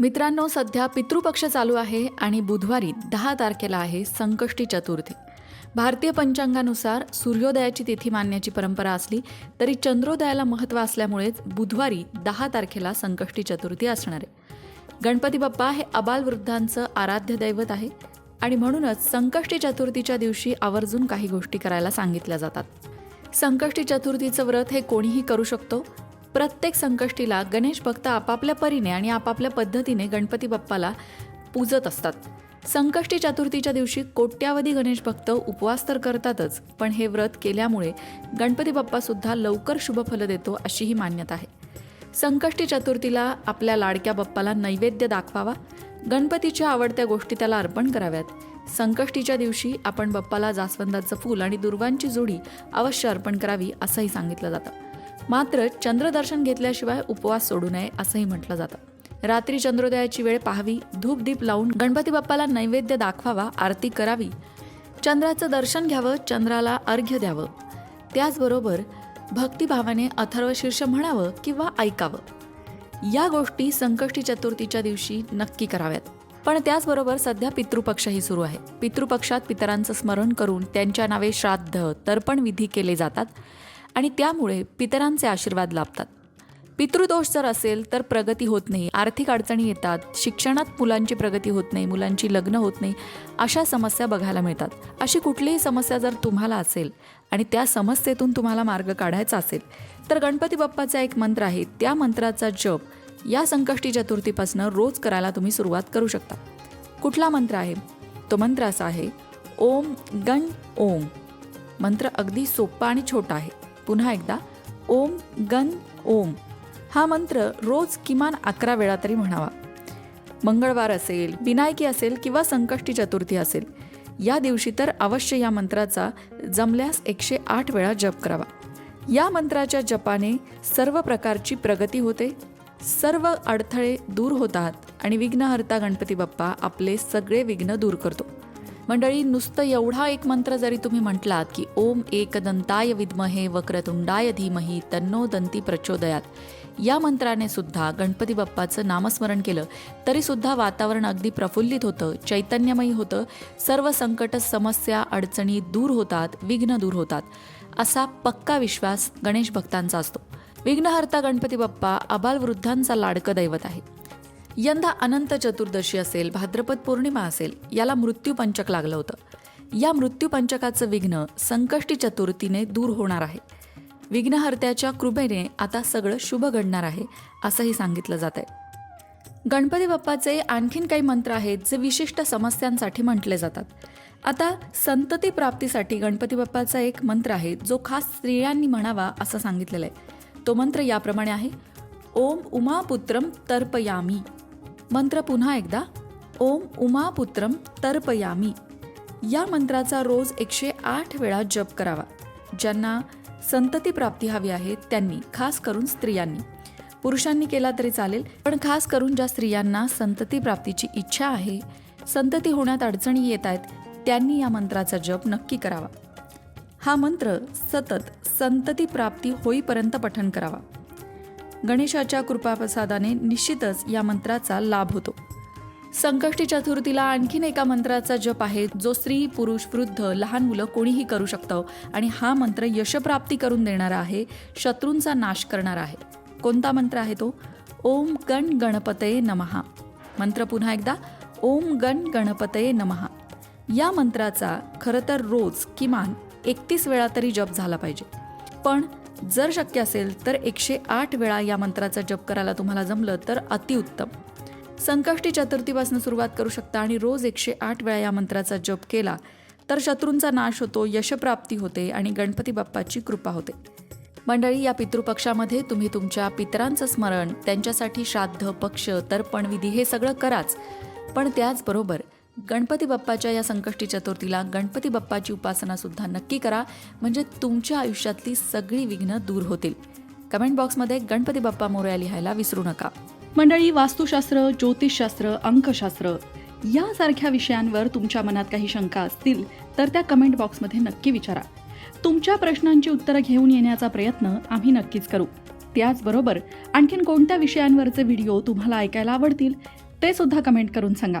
मित्रांनो सध्या पितृपक्ष चालू आहे आणि बुधवारी दहा तारखेला आहे संकष्टी चतुर्थी. भारतीय पंचांगानुसार सूर्योदयाची तिथी मानण्याची परंपरा असली तरी चंद्रोदयाला महत्त्व असल्यामुळेच बुधवारी दहा तारखेला संकष्टी चतुर्थी असणार आहे. गणपती बाप्पा हे अबालवृद्धांचं आराध्य दैवत आहे आणि म्हणूनच संकष्टी चतुर्थीच्या दिवशी आवर्जून काही गोष्टी करायला सांगितल्या जातात. संकष्टी चतुर्थीचं व्रत हे कोणीही करू शकतो प्रत्येक संकष्टीला गणेश भक्त आपापल्या परीने आणि आपापल्या पद्धतीने गणपती बाप्पाला पूजत असतात. संकष्टी चतुर्थीच्या दिवशी कोट्यावधी गणेश भक्त उपवास तर करतातच पण हे व्रत केल्यामुळे गणपती बाप्पासुद्धा लवकर शुभफल देतो अशी ही मान्यता आहे. संकष्टी चतुर्थीला आपल्या लाडक्या बाप्पाला नैवेद्य दाखवावा गणपतीच्या आवडत्या गोष्टी त्याला अर्पण कराव्यात. संकष्टीच्या दिवशी आपण बाप्पाला जास्वंदाचं फूल आणि दुर्वांची जोडी अवश्य अर्पण करावी असंही सांगितलं जातं. मात्र चंद्रदर्शन घेतल्याशिवाय उपवास सोडू नये असंही म्हटलं जातं. रात्री चंद्रोदयाची वेळ पाहावी धूपदीप लावून गणपती बाप्पाला नैवेद्य दाखवावा आरती करावी. चंद्राचं दर्शन घ्यावं चंद्राला अर्घ्य द्यावं. त्याचबरोबर भक्तिभावाने अथर्वशीर्ष म्हणावं किंवा ऐकावं. या गोष्टी संकष्टी चतुर्थीच्या दिवशी नक्की कराव्यात. पण त्याचबरोबर सध्या पितृपक्षही सुरू आहे. पितृपक्षात पितरांचं स्मरण करून त्यांच्या नावे श्राद्ध तर्पण विधी केले जातात. आणि त्यामुळे पितरांचे आशीर्वाद लाभतात. पितृदोष जर असेल तर प्रगती होत नाही आर्थिक अडचणी येतात शिक्षणात मुलांची प्रगती होत नाही मुलांची लग्न होत नाही अशा समस्या बघायला मिळतात. अशी कुठलीही समस्या जर तुम्हाला असेल आणि त्या समस्येतून तुम्हाला मार्ग काढायचा असेल तर गणपती बाप्पाचा एक मंत्र आहे त्या मंत्राचा जप या संकष्टी चतुर्थीपासून रोज करायला तुम्ही सुरुवात करू शकता. कुठला मंत्र आहे? तो मंत्र असा आहे ओम गण ओम. मंत्र अगदी सोपा आणि छोटा आहे. पुन्हा एकदा ओम गण ओम. हा मंत्र रोज किमान अकरा वेळा तरी म्हणावा. मंगळवार असेल विनायकी असेल किंवा संकष्टी चतुर्थी असेल या दिवशी तर अवश्य या मंत्राचा जमल्यास एकशे आठ वेळा जप करावा. या मंत्राच्या जपाने सर्व प्रकारची प्रगती होते. सर्व अडथळे दूर होतात आणि विघ्नहर्ता गणपती बाप्पा आपले सगळे विघ्न दूर करतो. मंडळी नुसतं एवढा एक मंत्र जरी तुम्ही म्हटलात की ओम एकदंताय विद्महे वक्रतुंडाय धीमही तन्नो दंती प्रचोदयात. या मंत्राने सुद्धा गणपती बाप्पाचं नामस्मरण केलं तरी सुद्धा वातावरण अगदी प्रफुल्लित होतं चैतन्यमयी होतं सर्व संकट समस्या अडचणी दूर होतात विघ्न दूर होतात. असा पक्का विश्वास गणेश भक्तांचा असतो. विघ्नहर्ता गणपती बाप्पा अबालवृद्धांचा लाडकं दैवत आहे यंदा अनंत चतुर्दशी असेल भाद्रपद पौर्णिमा असेल याला मृत्यूपंचक लागलं होतं. या मृत्यूपंचकाचं विघ्न संकष्टी चतुर्थीने दूर होणार आहे. विघ्नहर्त्याच्या कृपेने आता सगळं शुभ घडणार आहे असंही सांगितलं जात आहे गणपती बाप्पाचे आणखीन काही मंत्र आहेत जे विशिष्ट समस्यांसाठी म्हटले जातात. आता संतती प्राप्तीसाठी गणपती बाप्पाचा एक मंत्र आहे जो खास स्त्रियांनी म्हणावा असं सांगितलेलं आहे. तो मंत्र याप्रमाणे आहे ओम उमापुत्रम तर्पयामी. मंत्र पुन्हा एकदा. ओम उमापुत्रम तर्पयामी. या मंत्राचा रोज एकशे आठ वेळा जप करावा. ज्यांना संतती प्राप्ती हवी आहे त्यांनी खास करून स्त्रियांनी. पुरुषांनी केला तरी चालेल पण खास करून ज्या स्त्रियांना संतती प्राप्तीची इच्छा आहे संतती होण्यात अडचणी येत आहेत त्यांनी या मंत्राचा जप नक्की करावा. हा मंत्र सतत संतती प्राप्ती होईपर्यंत पठण करावा. गणेशाच्या कृपाप्रसादाने निश्चितच या मंत्राचा लाभ होतो. संकष्टी चतुर्थीला आणखीन एका मंत्राचा जप आहे जो स्त्री पुरुष वृद्ध लहान मुलं कोणीही करू शकतं आणि हा मंत्र यशप्राप्ती करून देणारा आहे शत्रूंचा नाश करणारा आहे. कोणता मंत्र आहे तो? ओम गण गणपतये नमहा मंत्र पुन्हा एकदा. ओम गण गणपतये नमहा या मंत्राचा खरं तर रोज किमान एकतीस वेळा तरी जप झाला पाहिजे. पण जर शक्य असेल तर एकशे आठ वेळा या मंत्राचा जप करायला तुम्हाला जमलं तर अतिउत्तम. संकष्टी चतुर्थीपासून सुरुवात करू शकता आणि रोज एकशे आठ वेळा या मंत्राचा जप केला तर शत्रूंचा नाश होतो यशप्राप्ती होते आणि गणपती बाप्पाची कृपा होते. मंडळी या पितृपक्षामध्ये तुम्ही तुमच्या पितरांचं स्मरण त्यांच्यासाठी श्राद्ध पक्ष तर्पण विधी हे सगळं कराच. पण त्याचबरोबर गणपती बाप्पाच्या या संकष्टी चतुर्थीला गणपती बाप्पाची उपासनासुद्धा नक्की करा. म्हणजे तुमच्या आयुष्यातली सगळी विघ्न दूर होतील. कमेंट बॉक्समध्ये गणपती बाप्पा मोरया लिहायला विसरू नका. मंडळी वास्तुशास्त्र ज्योतिषशास्त्र अंकशास्त्र यासारख्या विषयांवर तुमच्या मनात काही शंका असतील तर त्या कमेंट बॉक्समध्ये नक्की विचारा. तुमच्या प्रश्नांची उत्तरं घेऊन येण्याचा प्रयत्न आम्ही नक्कीच करू. त्याचबरोबर आणखीन कोणत्या विषयांवरचे व्हिडिओ तुम्हाला ऐकायला आवडतील ते सुद्धा कमेंट करून सांगा.